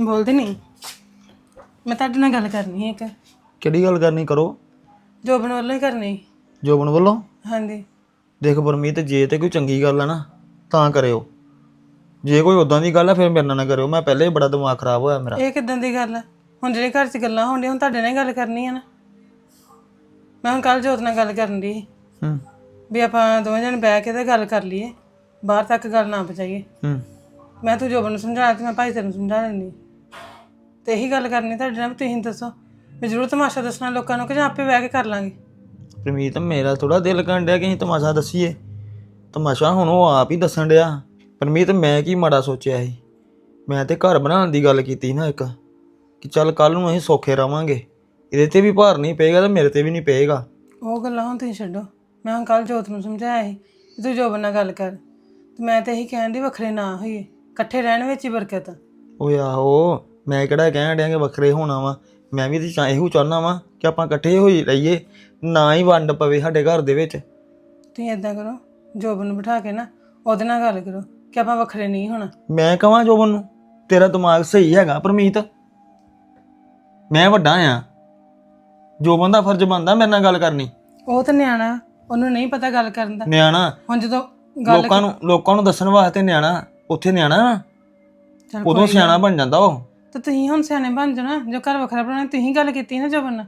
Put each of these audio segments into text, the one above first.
ਬੋਲਦੇ ਨਹੀਂ। ਮੈਂ ਤੁਹਾਡੇ ਨਾਲ ਗੱਲ ਕਰਨੀ ਹੈ ਇੱਕ। ਕਿਹੜੀ ਗੱਲ ਕਰਨੀ ਕਰੋ? ਜੋਬਨ ਵੱਲੋਂ ਹੀ ਕਰਨੀ। ਜੋਬਨ ਵੱਲੋਂ? ਹਾਂਜੀ। ਦੇਖ ਪਰਮੀਤ ਜੇ ਤੇ ਕੋਈ ਚੰਗੀ ਗੱਲ ਆ ਨਾ ਤਾਂ ਕਰਿਓ। ਜੇ ਕੋਈ ਉਦਾਂ ਦੀ ਗੱਲ ਆ ਫਿਰ ਮੇਰੇ ਨਾਲ ਨਾ ਕਰਿਓ। ਮੈਂ ਪਹਿਲੇ ਹੀ ਬੜਾ ਦਿਮਾਗ ਖਰਾਬ ਹੋਇਆ ਮੇਰਾ। ਇਹ ਕਿਦਾਂ ਦੀ ਗੱਲ ਆ? ਹੁਣ ਜਿਹੜੇ ਘਰ 'ਚ ਗੱਲਾਂ ਹੋਣੀਆਂ ਹੁਣ ਤੁਹਾਡੇ ਨਾਲ ਹੀ ਗੱਲ ਕਰਨੀ ਹੈ ਨਾ। ਮੈਂ ਹੁਣ ਕੱਲ ਜੋਤ ਨਾਲ ਗੱਲ ਕਰਨ ਦੀ ਹੂੰ। ਵੀ ਆਪਾਂ ਦੋਵੇਂ ਜਣੇ ਬਹਿ ਕੇ ਤੇ ਗੱਲ ਕਰ ਲਈਏ। ਬਾਹਰ ਤੱਕ ਗੱਲ ਨਾ ਪਹੁੰਚਾਈਏ। ਹੂੰ। ਮੈਂ ਤੂੰ ਜੋਬਨ ਨੂੰ ਸਮਝਾ ਤੇ ਮੈਂ ਭਾਈ ਤੈਨੂੰ ਸਮਝਾ ਲੈਂਦੀ। ਤੇ ਇਹੀ ਗੱਲ ਕਰਨੀ ਤੁਹਾਡੇ ਨਾਲ ਵੀ ਤੁਸੀਂ ਦੱਸੋ। ਵੀ ਜ਼ਰੂਰ ਤਮਾਸ਼ਾ ਦੱਸਣਾ ਲੋਕਾਂ ਨੂੰ ਕਿ ਜਾਂ ਆਪੇ ਬਹਿ ਕੇ ਕਰ ਲਾਂਗੇ। ਪਰਮੀਤ ਮੇਰਾ ਥੋੜਾ ਦਿਲ ਕਰਨ ਡਿਆ ਕਿ ਅਸੀਂ ਤਮਾਸ਼ਾ ਦੱਸੀਏ। ਤਮਾਸ਼ਾ ਹੁਣ ਉਹ ਆਪ ਹੀ ਦੱਸਣ ਡਿਆ। ਪਰਮੀਤ ਮੈਂ ਕੀ ਮਾੜਾ ਸੋਚਿਆ ਸੀ? ਮੈਂ ਤੇ ਘਰ ਬਣਾਉਣ ਦੀ ਗੱਲ ਕੀਤੀ ਨਾ ਇੱਕ ਕਿ ਚੱਲ ਕੱਲ ਨੂੰ ਅਸੀਂ ਸੌਖੇ ਰਵਾਂਗੇ। ਇਹਦੇ ਤੇ ਵੀ ਭਾਰ ਨਹੀਂ ਪਏਗਾ ਤੇ ਮੇਰੇ ਤੇ ਵੀ ਨਹੀਂ ਪਏਗਾ। ਉਹ ਗੱਲਾਂ ਹੁਣ ਤੁਸੀਂ ਛੱਡੋ। ਮੈਂ ਹੁਣ ਕੱਲ ਜੋਤ ਨੂੰ ਸਮਝਾਇਆ ਸੀ ਕਿ ਤੂੰ ਜੋਬਨ ਨਾਲ ਗੱਲ ਕਰ। ਤੇ ਮੈਂ ਤੇ ਇਹੀ ਕਹਿਣ ਦੀ ਵੱਖਰੇ ਨਾ ਹੋਈਏ। ਇਕੱਠੇ ਰਹਿਣ ਵਿੱਚ ਹੀ ਬਰਕਤ ਆ। ਓਏ ਆਹੋ ਮੈਂ ਕਿਹੜਾ ਕਹਿਣ ਡਿਆ ਕਿ ਵੱਖਰੇ ਹੋਣਾ ਵਾ। ਮੈਂ ਵੀ ਤੇ ਚਾ- ਇਹੋ ਚਾਹੁੰਦਾ ਵਾਂ ਕਿ ਆਪਾਂ ਇਕੱਠੇ ਹੋਈ ਰਹੀਏ ਨਾ ਹੀ ਵੰਡ ਪਵੇ ਸਾਡੇ ਘਰ ਦੇ ਵਿੱਚ। ਤੁਸੀਂ ਇਦਾਂ ਕਰੋ ਜੋਬਨ ਨੂੰ ਬਿਠਾ ਕੇ ਨਾ ਉਹਦੇ ਨਾਲ ਗੱਲ ਕਰੋ ਕਿ ਆਪਾਂ ਵੱਖਰੇ ਨਹੀਂ ਹੋਣਾ। ਮੈਂ ਕਹਾਂ ਜੋਬਨ ਨੂੰ ਤੇਰਾ ਦਿਮਾਗ ਸਹੀ ਹੈਗਾ ਪਰਮੀਤ। ਮੈਂ ਵੱਡਾ ਆ। ਜੋਬਨ ਦਾ ਫਰਜ਼ ਬਣਦਾ ਮੇਰੇ ਨਾਲ ਗੱਲ ਕਰਨੀ। ਉਹ ਤਾਂ ਨਿਆਣਾ ਉਹਨੂੰ ਨਹੀਂ ਪਤਾ ਗੱਲ ਕਰਨ ਦਾ। ਨਿਆਣਾ। ਹੁਣ ਜਦੋਂ ਗੱਲ ਲੋਕਾਂ ਨੂੰ ਲੋਕਾਂ ਨੂੰ ਦੱਸਣ ਵਾਸਤੇ ਨਿਆਣਾ ਉੱਥੇ ਨਿਆਣਾ ਨਾ। ਚੱਲ ਉਦੋਂ ਸਿਆਣਾ ਬਣ ਜਾਂਦਾ ਉਹ। ਤੇ ਤੁਸੀਂ ਹੁਣ ਸਿਆਣੇ ਬਣ ਜਾਣਾ ਜੋ ਘਰ ਵੱਖਰਾ ਬਣਾਉਣਾ ਤੁਸੀਂ ਗੱਲ ਕੀਤੀ ਨਾ ਜੋਬਨ ਨਾਲ।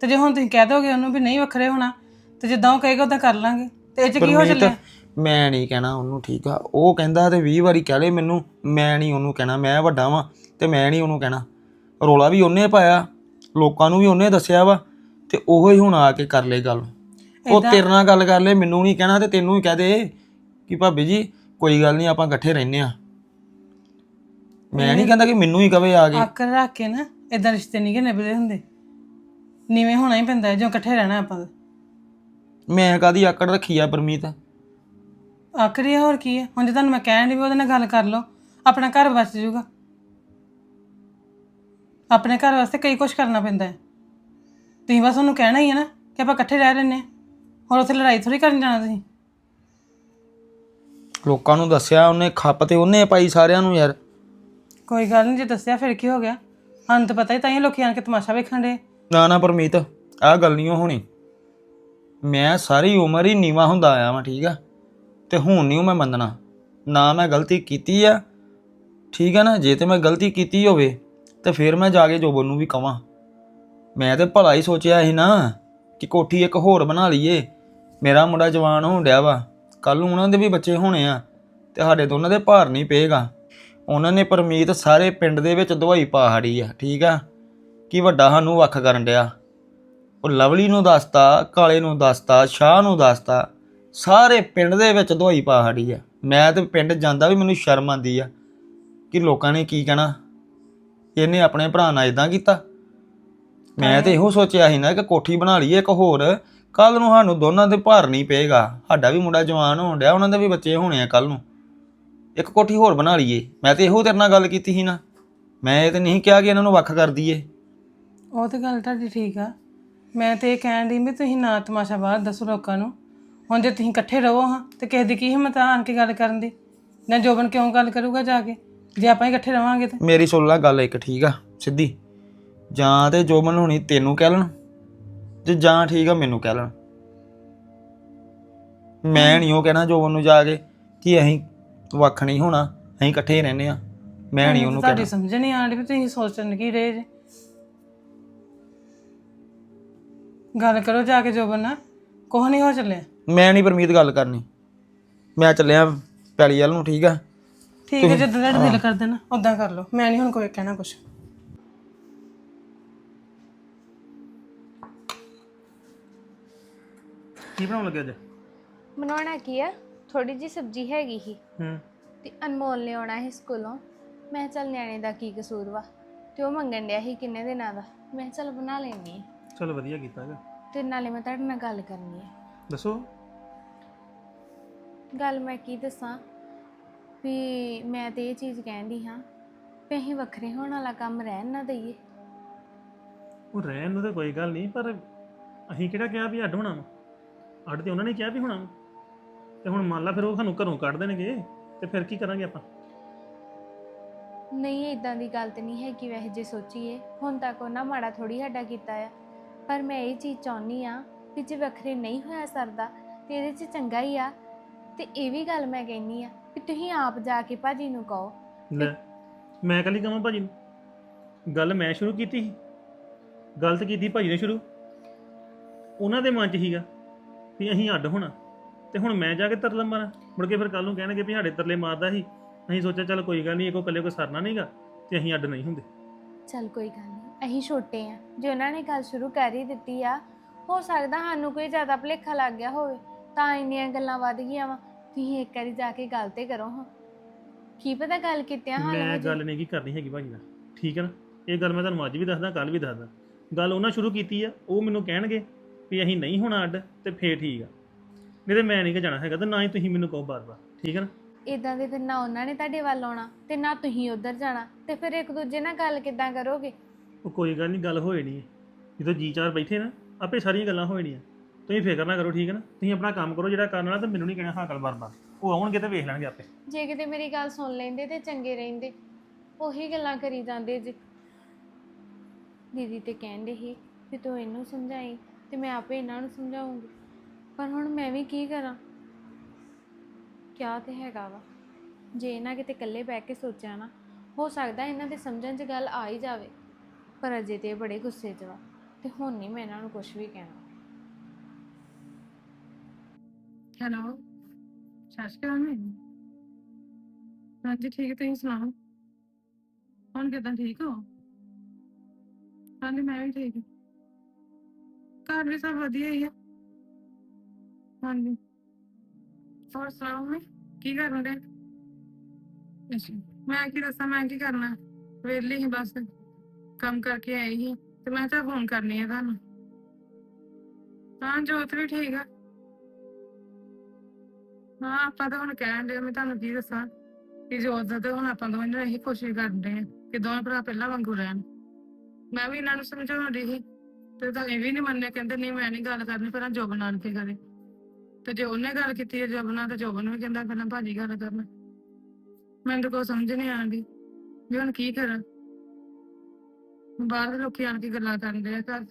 ਤੇ ਜੇ ਹੁਣ ਤੁਸੀਂ ਕਹਿ ਦੋਗੇ ਉਹਨੂੰ ਵੀ ਨਹੀਂ ਵੱਖਰੇ ਹੋਣਾ ਤੇ ਜਿੱਦਾਂ ਉਹ ਕਹੇਗਾ ਉਦਾਂ ਕਰ ਲਾਂਗੇ। ਤੇ ਇਹ ਚ ਕੀ ਹੋ ਚੱਲਿਆ? ਮੈਂ ਨਹੀਂ ਕਹਿਣਾ ਉਹਨੂੰ ਠੀਕ ਆ। ਉਹ ਕਹਿੰਦਾ ਤੇ 20 ਵਾਰੀ ਕਹਿ ਲੇ ਮੈਨੂੰ ਮੈਂ ਨਹੀਂ ਉਹਨੂੰ ਕਹਿਣਾ ਮੈਂ ਵੱਡਾ ਵਾਂ ਤੇ ਮੈਂ ਨਹੀਂ ਉਹਨੂੰ ਕਹਿਣਾ। ਰੋਲਾ ਵੀ ਉਹਨੇ ਪਾਇਆ ਲੋਕਾਂ ਨੂੰ ਵੀ ਉਹਨੇ ਦੱਸਿਆ ਵਾ ਤੇ ਉਹੋ ਹੀ ਹੁਣ ਆ ਕੇ ਕਰ ਲੇ ਗੱਲ। ਉਹ ਤੇਰੇ ਨਾਲ ਗੱਲ ਕਰ ਲੈ ਮੈਨੂੰ ਨਹੀਂ ਕਹਿਣਾ ਤੇ ਤੈਨੂੰ ਹੀ ਕਹਿ ਦੇ। ਕਿ ਭਾਬੀ ਜੀ ਕੋਈ ਗੱਲ ਨਹੀਂ ਆਪਾਂ ਇਕੱਠੇ ਰਹਿੰਦੇ ਆ। ਮੈਂ ਨਹੀਂ ਕਹਿੰਦਾ ਕਿ ਮੈਨੂੰ ਹੀ ਕਵੇ ਆ ਕੇ। ਆਕਰ ਰੱਖ ਕੇ ਨਾ ਇਦਾਂ ਰਿਸ਼ਤੇ ਨਹੀਂ ਕਿ ਨਿਭਦੇ ਹੁੰਦੇ। ਨੀਵੇਂ ਹੋਣਾ ਹੀ ਪੈਂਦਾ ਹੈ ਜੋ ਇਕੱਠੇ ਰਹਿਣਾ ਆਪਾਂ ਤਾਂ। ਮੈਂ ਕਾਦੀ ਆਕੜ ਰੱਖੀ ਆ ਪਰਮੀਤ? ਆਖਰੀ ਹੋਰ ਕੀ ਹੈ ਹੁਣ ਜੇ ਤੁਹਾਨੂੰ ਮੈਂ ਕਹਿਣ ਦੀ ਵੀ ਉਹਦੇ ਨਾਲ ਗੱਲ ਕਰ ਲਓ ਆਪਣਾ ਘਰ ਬਚ ਜਾਊਗਾ। ਆਪਣੇ ਘਰ ਵਾਸਤੇ ਕਈ ਕੁਝ ਕਰਨਾ ਪੈਂਦਾ ਹੈ। ਤੁਸੀਂ ਬਸ ਉਹਨੂੰ ਕਹਿਣਾ ਹੀ ਹੈ ਨਾ ਕਿ ਆਪਾਂ ਇਕੱਠੇ ਰਹਿ ਲੈਨੇ ਹਾਂ। ਹੋਰ ਉੱਥੇ ਲੜਾਈ ਥੋੜੀ ਕਰਨ ਜਾਣਾ ਤੁਸੀਂ। ਲੋਕਾਂ ਨੂੰ ਦੱਸਿਆ ਉਹਨੇ ਖੱਪ ਤੇ ਉਹਨੇ ਪਾਈ ਸਾਰਿਆਂ ਨੂੰ ਯਾਰ। ਕੋਈ ਗੱਲ ਨਹੀਂ ਜੇ ਦੱਸਿਆ ਫਿਰ ਕੀ ਹੋ ਗਿਆ? ਸਾਨੂੰ ਪਤਾ ਹੀ ਤਾਂ ਹੀ ਲੋਕੀ ਆਣ ਕੇ ਤਮਾਸ਼ਾ ਵੇਖਣ ਦੇ ਨਾ ਨਾ ਪਰਮੀਤ, ਆਹ ਗੱਲ ਨਹੀਂ ਹੋਣੀ। ਮੈਂ ਸਾਰੀ ਉਮਰ ਹੀ ਨੀਵਾ ਹੁੰਦਾ ਆਇਆ ਵਾਂ, ਠੀਕ ਆ? ਤੇ ਹੁਣ ਨਹੀਂ ਮੈਂ ਮੰਨਣਾ। ਨਾ ਮੈਂ ਗਲਤੀ ਕੀਤੀ ਆ, ਠੀਕ ਆ ਨਾ? ਜੇ ਤੇ ਮੈਂ ਗਲਤੀ ਕੀਤੀ ਹੋਵੇ, ਤੇ ਫਿਰ ਮੈਂ ਜਾ ਕੇ ਜੋਬਨ ਨੂੰ ਵੀ ਕਵਾਂ। ਮੈਂ ਤੇ ਭਲਾ ਹੀ ਸੋਚਿਆ ਸੀ ਨਾ ਕਿ ਕੋਠੀ ਇੱਕ ਹੋਰ ਬਣਾ ਲਈਏ। ਮੇਰਾ ਮੁੰਡਾ ਜਵਾਨ ਹੋਣ ਡਿਆ ਵਾ। ਕੱਲ ਨੂੰ ਉਹਨਾਂ ਦੇ ਵੀ ਬੱਚੇ ਹੋਣੇ ਆ, ਤੇ ਸਾਡੇ ਦੋਨਾਂ ਦੇ ਭਾਰ ਨਹੀਂ ਪਏਗਾ। ਉਹਨਾਂ ਨੇ ਪਰਮੀਤ ਸਾਰੇ ਪਿੰਡ ਦੇ ਵਿੱਚ ਦਵਾਈ ਪਾ ਹੜੀ ਆ, ਠੀਕ ਆ? ਕਿ ਵੱਡਾ ਸਾਨੂੰ ਵੱਖ ਕਰਨ ਡਿਆ? ਉਹ ਲਵਲੀ ਨੂੰ ਦੱਸਤਾ, ਕਾਲੇ ਨੂੰ ਦੱਸਤਾ, ਸ਼ਾਹ ਨੂੰ ਦੱਸਤਾ, ਸਾਰੇ ਪਿੰਡ ਦੇ ਵਿੱਚ ਦਵਾਈ ਪਾ ਹੜੀ ਆ। ਮੈਂ ਤੇ ਪਿੰਡ ਜਾਂਦਾ ਵੀ ਮੈਨੂੰ ਸ਼ਰਮ ਆਂਦੀ ਆ ਕਿ ਲੋਕਾਂ ਨੇ ਕੀ ਕਹਿਣਾ? ਇਹਨੇ ਆਪਣੇ ਭਰਾ ਨਾਲ ਇਦਾਂ ਕੀਤਾ। ਮੈਂ ਤੇ ਇਹੋ ਸੋਚਿਆ ਸੀ ਨਾ ਕਿ ਕੋਠੀ ਬਣਾ ਲਈਏ, ਇੱਕ ਹੋਰ। ਕੱਲ ਨੂੰ ਸਾਨੂੰ ਦੋਨਾਂ 'ਤੇ ਭਾਰ ਨਹੀਂ ਪਏਗਾ। ਸਾਡਾ ਵੀ ਮੁੰਡਾ ਜਵਾਨ ਹੋਣ ਡਿਆ, ਉਹਨਾਂ ਦੇ ਵੀ ਬੱਚੇ ਹੋਣੇ ਆ ਕੱਲ ਨੂੰ। ਇੱਕ ਕੋਠੀ ਹੋਰ ਬਣਾ ਲਈਏ। ਮੈਂ ਤੇ ਇਹੋ ਤੇਰੇ ਨਾਲ ਗੱਲ ਕੀਤੀ ਸੀ ਨਾ। ਮੈਂ ਇਹ ਤੇ ਨਹੀਂ ਕਿਹਾ ਕਿ ਇਹਨਾਂ ਨੂੰ ਵੱਖ ਕਰ ਦਈਏ। ਉਹ ਤੇ ਗੱਲ ਤੁਹਾਡੀ ਠੀਕ ਆ। ਮੈਂ ਤੇ ਇਹ ਕਹਿਣ ਦੀ ਵੀ ਤੁਸੀਂ ਨਾ ਤਮਾਸ਼ਾ ਬਾਹਰ ਦੱਸੋ ਲੋਕਾਂ ਨੂੰ। ਹੁਣ ਜੇ ਤੁਸੀਂ ਇਕੱਠੇ ਰਹੋ ਹਾਂ ਤੇ ਕਿਸੇ ਦੀ ਕੀ ਹਿੰਮਤ ਆ ਆਣ ਕੇ ਗੱਲ ਕਰਨ ਦੀ? ਨਾ ਜੋਬਨ ਕਿਉਂ ਗੱਲ ਕਰੂਗਾ ਜਾ ਕੇ? ਜੇ ਆਪਾਂ ਇਕੱਠੇ ਰਵਾਂਗੇ ਤੇ। ਮੇਰੀ ਸੁਣ ਲੈ ਗੱਲ ਇੱਕ ਠੀਕ ਆ? ਸਿੱਧੀ। ਜਾਂ ਤੇ ਜੋਬਨ ਹੁਣੀ ਤੈਨੂੰ ਕਹਿ ਲੈਣ ਤੇ ਜਾਂ ਠੀਕ ਆ ਮੈਨੂੰ ਕਹਿ ਲੈਣ। ਮੈਂ ਨਹੀਂ ਉਹ ਕਹਿਣਾ ਜੋਬਨ ਨੂੰ ਜਾ ਕੇ ਕਿ ਅਸੀਂ ਵੱਖ ਨਹੀਂ ਹੋਣਾ ਅਸੀਂ ਇਕੱਠੇ ਹੀ ਰਹਿੰਦੇ ਆ ਮੈਂ ਨਹੀਂ ਉਹਨੂੰ ਤੁਹਾਡੀ ਸਮਝ ਨਹੀਂ ਆਣ ਡਈ ਵੀ ਤੁਸੀਂ ਸੋਚਣ ਕੀ ਰਹੇ ਜੇ। ਗੱਲ ਕਰੋ ਜਾ ਕੇ ਜੋਬਨ ਨਾਲ ਕੁਛ ਨਹੀਂ ਹੋ ਚੱਲਿਆ। ਮੈਂ ਨਹੀਂ ਪਰਮੀਤ ਗੱਲ ਕਰਨੀ। ਮੈਂ ਚੱਲਿਆ ਪੈਲੀ ਵੱਲ ਨੂੰ ਠੀਕ ਆ? ਠੀਕ ਹੈ ਜਦੋਂ ਤੁਹਾਡਾ ਦਿਲ ਕਰਦਾ ਨਾ ਉਦਾਂ ਕਰ ਲਓ। ਮੈਂ ਨਹੀਂ ਹੁਣ ਕੋਈ ਕਹਿਣਾ ਕੁਛ। ਕੀ ਬਣਾਉਣ ਲੱਗੇ ਅੱਜ? ਬਣਾਉਣਾ ਕੀ ਆ? ਥੋੜੀ ਜੀ ਸਬਜ਼ੀ ਹੈਗੀ ਹੀ ਹੂੰ। ਤੇ ਅਨਮੋਲ ਨੇ ਆਉਣਾ ਸੀ ਸਕੂਲੋਂ। ਮੈਂ ਕਿਹਾ ਚੱਲ ਨਿਆਣੇ ਦਾ ਕੀ ਕਸੂਰ ਵਾ? ਤੇ ਉਹ ਮੰਗਣ ਡਿਆ ਸੀ ਕਿੰਨੇ ਦਿਨਾਂ ਦਾ? ਮੈਂ ਕਿਹਾ ਚੱਲ ਬਣਾ ਲੈਣੀ ਚਲ ਵਧੀਆ ਕੀਤਾ ਹੈਗਾ ਤੇ ਨਾਲੇ ਮੈਂ ਤੁਹਾਡੇ ਨਾਲ ਗੱਲ ਕਰਨੀ ਹੈ ਦੱਸੋ। ਗੱਲ ਮੈਂ ਕੀ ਦੱਸਾਂ? ਵੀ ਮੈਂ ਤੇ ਇਹ ਚੀਜ਼ ਕਹਿੰਦੀ ਹਾਂ ਵੀ ਅਸੀਂ ਵੱਖਰੇ ਹੋਣ ਵਾਲਾ ਕੰਮ ਰਹਿਣ ਨਾ ਦਈਏ। ਉਹ ਰਹਿਣ ਨੂੰ ਤਾਂ ਕੋਈ ਗੱਲ ਨਹੀਂ ਪਰ ਅਸੀਂ ਕਿਹੜਾ ਕਿਹਾ ਵੀ ਅੱਡ ਹੋਣਾ ਵਾ? ਅੱਡ ਤੇ ਉਹਨਾਂ ਨੇ ਕਿਹਾ ਵੀ ਹੋਣਾ ਵਾ। ਤੇ ਹੁਣ ਮੰਨ ਲਾ ਫਿਰ ਉਹ ਸਾਨੂੰ ਘਰੋਂ ਕੱਢ ਦੇਣਗੇ ਤੇ ਫਿਰ ਕੀ ਕਰਾਂਗੇ ਆਪਾਂ? ਨਹੀਂ ਇਦਾਂ ਦੀ ਗੱਲ ਤੇ ਨਹੀਂ ਹੈ ਕਿ ਵੈਸੇ ਜੇ ਸੋਚੀਏ। ਹੁਣ ਤੱਕ ਉਹਨਾਂ ਮਾੜਾ ਥੋੜੀ ਸਾਡਾ ਕੀਤਾ ਆ। ਪਰ ਮੈਂ ਇਹ ਚੀਜ਼ ਚਾਹੁੰਦੀ ਆ ਕਿ ਜੇ ਵੱਖਰੇ ਨਹੀਂ ਹੋਇਆ ਸਰਦਾ ਤੇ ਇਹਦੇ 'ਚ ਚੰਗਾ ਹੀ ਆ। ਤੇ ਇਹ ਵੀ ਗੱਲ ਮੈਂ ਕਹਿੰਨੀ ਆ ਕਿ ਤੁਸੀਂ ਆਪ ਜਾ ਕੇ ਭਾਜੀ ਨੂੰ ਕਹੋ। ਲੈ ਮੈਂ ਕੱਲੀ ਕਹਾਂ ਭਾਜੀ ਨੂੰ? ਗੱਲ ਮੈਂ ਸ਼ੁਰੂ ਕੀਤੀ ਸੀ। ਗਲਤ ਕੀਤੀ ਭਾਜੀ ਨੇ ਸ਼ੁਰੂ। ਉਹਨਾਂ ਦੇ ਮਨ 'ਚ ਹੀਗਾ ਵੀ ਅਸੀਂ ਅੱਡ ਹੋਣਾ। ਤੇ ਹੁਣ ਮੈਂ ਜਾ ਕੇ ਤਰਲਾ ਮਾਰਾਂ। ਮੁੜ ਕੇ ਫਿਰ ਕੱਲ ਨੂੰ ਕਹਿਣਗੇ ਵੀ ਸਾਡੇ ਤਰਲੇ ਮਾਰਦਾ ਸੀ। ਅਸੀਂ ਸੋਚਿਆ ਚੱਲ ਕੋਈ ਗੱਲ ਨਹੀਂ ਇੱਕੋ ਇਕੱਲੇ ਕੋਈ ਸਰਨਾ ਨਹੀਂਗਾ ਤੇ ਅਸੀਂ ਅੱਡ ਨਹੀਂ ਹੁੰਦੇ। ਚੱਲ ਕੋਈ ਗੱਲ ਨਹੀਂ ਅਸੀਂ ਛੋਟੇ ਆ। ਜੇ ਉਹਨਾਂ ਨੇ ਗੱਲ ਸ਼ੁਰੂ ਕਰ ਹੀ ਦਿੱਤੀ ਆ ਹੋ ਸਕਦਾ ਸਾਨੂੰ ਕੋਈ ਜ਼ਿਆਦਾ ਭੁਲੇਖਾ ਲੱਗ ਗਿਆ ਹੋਵੇ। ਤਾਂ ਇੰਨੀਆਂ ਗੱਲਾਂ ਵੱਧ ਗਈਆਂ ਵਾ। ਤੁਸੀਂ ਇੱਕ ਵਾਰੀ ਜਾ ਕੇ ਗੱਲ ਤੇ ਕਰੋ ਹਾਂ। ਕੀ ਪਤਾ ਗੱਲ ਕੀਤਿਆਂ ਹਾਲ ਮੈਂ ਗੱਲ ਨਹੀਂ ਕੀ ਕਰਨੀ ਹੈਗੀ ਭਾਜੀ ਨਾਲ। ਠੀਕ ਹੈ ਨਾ? ਇਹ ਗੱਲ ਮੈਂ ਤੁਹਾਨੂੰ ਅੱਜ ਵੀ ਦੱਸਦਾ ਕੱਲ ਵੀ ਦੱਸਦਾ। ਗੱਲ ਉਹਨਾਂ ਸ਼ੁਰੂ ਕੀਤੀ ਆ ਉਹ ਮੈਨੂੰ ਕਹਿਣਗੇ ਵੀ ਅਸੀਂ ਨਹੀਂ ਹੋਣਾ ਅੱਡ ਤੇ ਫੇਰ ਠੀਕ ਆ। ਨਹੀਂ ਤੇ ਮੈਂ ਨਹੀਂ ਕਿ ਜਾਣਾ ਹੈਗਾ ਤੇ ਨਾ ਹੀ ਤੁਸੀਂ ਮੈਨੂੰ ਕਹੋ ਬਾਰ-ਬਾਰ ਠੀਕ ਹੈ ਨਾ? ਇਦਾਂ ਦੇ ਫਿਰ ਨਾ ਉਹਨਾਂ ਨੇ ਤੁਹਾਡੇ ਵੱਲ ਆਉਣਾ ਤੇ ਨਾ ਤੁਸੀਂ ਉਧਰ ਜਾਣਾ ਤੇ ਫਿਰ ਇੱਕ ਦੂਜੇ ਨਾਲ ਗੱਲ ਕਿੱਦਾਂ ਕਰੋਗੇ? ਉਹ ਕੋਈ ਗੱਲ ਨਹੀਂ ਗੱਲ ਹੋਏ ਨਹੀਂ ਜਦੋਂ ਜੀ ਚਾਰ ਬੈਠੇ ਨਾ ਆਪੇ ਸਾਰੀਆਂ ਗੱਲਾਂ ਹੋਏ ਨਹੀਂ ਤੁਸੀਂ ਫਿਕਰ ਨਾ ਕਰੋ ਠੀਕ ਹੈ ਨਾ? ਤੁਸੀਂ ਆਪਣਾ ਕੰਮ ਕਰੋ ਜਿਹੜਾ ਕਰਨ ਵਾਲਾ ਤੇ ਮੈਨੂੰ ਨਹੀਂ ਕਹਿਣਾ ਹਾਂ ਗੱਲ ਬਾਰ-ਬਾਰ। ਉਹ ਆਉਣਗੇ ਤੇ ਵੇਖ ਲੈਣਗੇ ਆਪੇ। ਜੇ ਕਿਤੇ ਮੇਰੀ ਗੱਲ ਸੁਣ ਲੈਂਦੇ ਤੇ ਚੰਗੇ ਰਹਿੰਦੇ ਉਹੀ ਗੱਲਾਂ ਕਰੀ ਜਾਂਦੇ ਜੀ। ਦੀਦੀ ਤੇ ਕਹਿੰਦੇ ਸੀ ਕਿ ਤੂੰ ਇਹਨੂੰ ਸਮਝਾਈ ਤੇ ਮੈਂ ਆਪੇ ਇਹਨਾਂ ਨੂੰ ਸਮਝਾਉਂਗੀ। ਪਰ ਹੁਣ ਮੈਂ ਵੀ ਕੀ ਕਰਾਂ? ਕਿਆ ਤੇ ਹੈਗਾ ਵਾ? ਜੇ ਇਹਨਾਂ ਕਿਤੇ ਇਕੱਲੇ ਬਹਿ ਕੇ ਸੋਚਿਆ ਨਾ, ਹੋ ਸਕਦਾ ਇਹਨਾਂ ਦੇ ਸਮਝਣ 'ਚ ਗੱਲ ਆ ਹੀ ਜਾਵੇ, ਪਰ ਅਜੇ ਤੇ ਇਹ ਬੜੇ ਗੁੱਸੇ 'ਚ ਵਾ ਤੇ ਹੁਣ ਨਹੀਂ ਮੈਂ ਇਹਨਾਂ ਨੂੰ ਕੁਝ ਵੀ ਕਹਿਣਾ। ਹੈਲੋ, ਸਤਿ ਸ਼੍ਰੀ ਅਕਾਲ ਮੈਂ ਹਾਂਜੀ, ਠੀਕ ਤੁਸੀਂ ਸੁਣਾਓ? ਹੁਣ ਕਿਦਾਂ ਠੀਕ ਹੋ? ਹਾਂਜੀ, ਮੈਂ ਵੀ ਠੀਕ ਹਾਂ। ਘਰ ਵੀ ਸਭ ਵਧੀਆ ਹੀ ਆ? ਹਾਂਜੀ ਹੋਰ ਸੁਣਾਓ ਮੈਂ ਕੀ ਕਰਨ ਦੇ ਅੱਛਾ ਮੈਂ ਕੀ ਦੱਸਾਂ ਮੈਂ ਕੀ ਕਰਨਾ ਵਿਹਲੀ ਹੀ ਬਸ ਕੰਮ ਕਰਕੇ ਆਈ ਸੀ ਤੇ ਮੈਂ ਤਾਂ ਫੋਨ ਕਰਨੀ ਆ ਤੁਹਾਨੂੰ ਹਾਂ ਜੋਤ ਵੀ ਠੀਕ ਆ ਹਾਂ ਆਪਾਂ ਤਾਂ ਹੁਣ ਕਹਿਣ ਦੇ ਮੈਂ ਤੁਹਾਨੂੰ ਕੀ ਦੱਸਾਂ ਕਿ ਜੋਤ ਦਾ ਤਾਂ ਹੁਣ ਆਪਾਂ ਦੋਵੇਂ ਨੇ ਇਹੀ ਕੋਸ਼ਿਸ਼ ਕਰਦੇ ਆ ਕਿ ਦੋਵੇਂ ਭਰਾ ਪਹਿਲਾਂ ਵਾਂਗੂ ਰਹਿਣ ਮੈਂ ਵੀ ਇਹਨਾਂ ਨੂੰ ਸਮਝਾਉਣ ਦੀ ਸੀ ਤੇ ਤਾਂ ਇਹ ਵੀ ਨਹੀਂ ਮੰਨਿਆ ਕਹਿੰਦੇ ਨਹੀਂ ਮੈਂ ਨਹੀਂ ਗੱਲ ਕਰਨੀ ਪਹਿਲਾਂ ਜੋਬਨ ਆਣ ਕੇ ਕਰੇ ਤੇ ਜੇ ਉਹਨੇ ਗੱਲ ਕੀਤੀ ਹੈ, ਜੋਬਨ ਨਾਲ ਤੇ ਜੋਬਨ ਵੀ ਕਹਿੰਦਾ ਪਹਿਲਾਂ ਭਾਜੀ ਗੱਲ ਕਰਨਾ। ਮੈਨੂੰ ਤਾਂ ਕੋਈ ਸਮਝ ਨਹੀਂ ਆਉਂਦੀ ਵੀ ਹੁਣ ਕੀ ਕਰਾਂ। ਬਾਹਰ ਦੇ ਲੋਕੀ ਆਣ ਕੇ ਗੱਲਾਂ ਕਰਦੇ ਆ ਘਰ 'ਚ।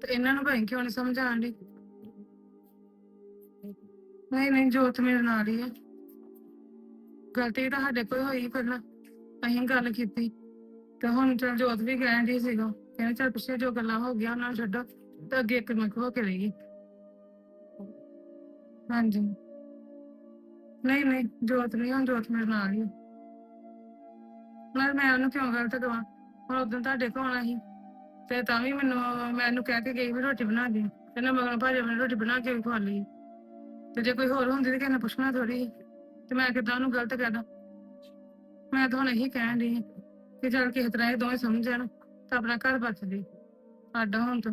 ਤੇ ਇਹਨਾਂ ਨੂੰ ਭਾਈ ਕਿਉਂ ਨਹੀਂ ਸਮਝ ਆਉਂਦੀ? ਨਹੀਂ ਨਹੀਂ, ਜੋਤ ਮੇਰੇ ਨਾਲ ਹੀ ਹੈ ਗਲਤੀ ਤਾਂ ਸਾਡੇ ਕੋਈ ਹੋਈ ਪਹਿਲਾਂ। ਅਸੀਂ ਗੱਲ ਕੀਤੀ। ਤੇ ਹੁਣ ਚਲ ਜੋਤ ਵੀ ਕਹਿਣ ਦੀ ਸੀਗਾ। ਕਹਿੰਦੇ ਚਲ ਪਿੱਛੇ ਜੋ ਗੱਲਾਂ ਹੋ ਗਿਆ ਉਹਨਾਂ ਨੂੰ ਛੱਡੋ। ਤੇ ਅੱਗੇ ਇੱਕ ਮਿੰਟ ਹੋ ਕੇ ਰਹੀ ਹਾਂਜੀ। ਨਹੀਂ ਨਹੀਂ, ਜੋਤ ਨਹੀਂ, ਹੁਣ ਜੋਤ ਮੇਰੇ ਨਾਲ ਹੀ ਹੈ। ਨਾਲ ਮੈਂ ਉਹਨੂੰ ਕਿਉਂ ਗਲਤ ਕਵਾਂ? ਹੁਣ ਉਦੋਂ ਤੁਹਾਡੇ ਕੋਲ ਆਉਣਾ ਸੀ। ਤੇ ਤਾਂ ਵੀ ਮੈਨੂੰ ਮੈਨੂੰ ਕਹਿ ਕੇ ਗਈ ਵੀ ਰੋਟੀ ਬਣਾ ਦੇ। ਕਹਿੰਦਾ ਮਗਰ ਭਾਜੀ ਮੈਨੂੰ ਰੋਟੀ ਬਣਾ ਕੇ ਵੀ ਖਵਾ ਲਈ। ਤੇ ਜੇ ਕੋਈ ਹੋਰ ਹੁੰਦੀ ਤੇ ਕਿਸੇ ਪੁੱਛਣਾ ਥੋੜੀ ਤੇ ਮੈਂ ਕਿੱਦਾਂ ਉਹਨੂੰ ਗਲਤ ਕਹਿਦਾ ਮੈਂ ਤਾਂ ਹੁਣ ਇਹੀ ਕਹਿਣ ਦੀ ਕਿ ਚੱਲ ਕਿਸੇ ਤਰ੍ਹਾਂ ਇਹ ਦੋਵੇਂ ਸਮਝਣ, ਤਾਂ ਆਪਣਾ ਘਰ ਬਚ ਜੇ। ਸਾਡਾ ਹੁਣ ਤੋਂ।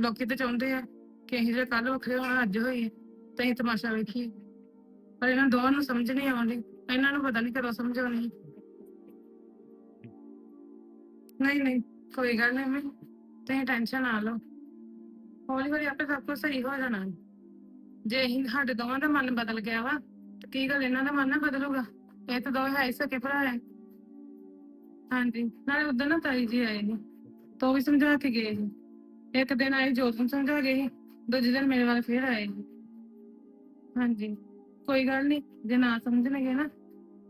ਲੋਕੀ ਤਾਂ ਚਾਹੁੰਦੇ ਆ ਕਿ ਅਸੀਂ ਜੇ ਕੱਲ ਵੱਖਰੇ ਹੋਣਾ, ਅੱਜ ਹੋਈਏ। ਤਾਂ ਅਸੀਂ ਤਮਾਸ਼ਾ ਵੇਖੀਏ ਪਰ ਇਹਨਾਂ ਦੋਵਾਂ ਨੂੰ ਸਮਝ ਨਹੀਂ ਆਉਂਦੀ। ਇਹਨਾਂ ਨੂੰ ਪਤਾ ਨਹੀਂ ਕਦੋਂ ਸਮਝ ਆਉਣੀ। ਨਹੀਂ ਨਹੀਂ, ਕੋਈ ਗੱਲ ਨਹੀਂ ਮੈਂ ਤੁਸੀਂ ਟੈਨਸ਼ਨ ਨਾ ਲਓ। ਹੌਲੀ ਹੌਲੀ ਆਪੇ ਸਭ ਕੁਝ ਸਹੀ ਹੋ ਜਾਣਾ। ਜੇ ਅਸੀਂ ਸਾਡੇ ਦੋਵਾਂ ਦਾ ਮਨ ਬਦਲ ਗਿਆ ਵਾ, ਤੇ ਕੀ ਗੱਲ ਇਹਨਾਂ ਦਾ ਮਨ ਨਾ ਬਦਲੂਗਾ? ਇਹ ਤਾਂ ਦੋਵੇਂ ਹੈ ਹੀ ਸਕੇ ਭਰਾ ਹੈ। ਹਾਂਜੀ, ਨਾਲੇ ਉਦੋਂ ਨਾ ਤਾਈ ਜੀ ਆਏ ਨੇ ਤਾਂ ਵੀ ਸਮਝਾ ਕੇ ਗਏ ਸੀ। ਇੱਕ ਦਿਨ ਆਏ, ਜੋਤ ਨੂੰ ਸਮਝਾ ਗਏ ਸੀ। ਦੂਜੇ ਦਿਨ ਮੇਰੇ ਵੱਲ ਫੇਰ ਆਏ ਸੀ। ਹਾਂਜੀ। ਕੋਈ ਗੱਲ ਨਹੀਂ ਜੇ ਨਾ ਸਮਝਣਗੇ ਨਾ,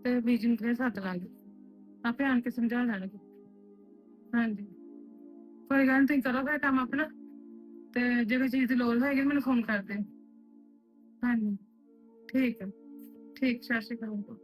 ਤੇ ਬੀਜੀ ਨੂੰ ਫੇਰ ਸੱਦ ਲਾਂਗੇ। ਆਪੇ ਆਣ ਕੇ ਸਮਝਾ ਲੈਣਗੇ। ਹਾਂਜੀ। ਕੋਈ ਗੱਲ ਨਹੀਂ ਤੁਸੀਂ ਕਰੋ ਫਿਰ ਕੰਮ ਆਪਣਾ, ਤੇ ਜੇ ਕੋਈ ਚੀਜ਼ ਦੀ ਲੋੜ ਹੋਏਗੀ, ਮੈਨੂੰ ਫੋਨ ਕਰ ਦਿਓ। ਹਾਂਜੀ। ਠੀਕ ਹੈ। ਠੀਕ, ਸਤਿ ਸ਼੍ਰੀ ਅਕਾਲ।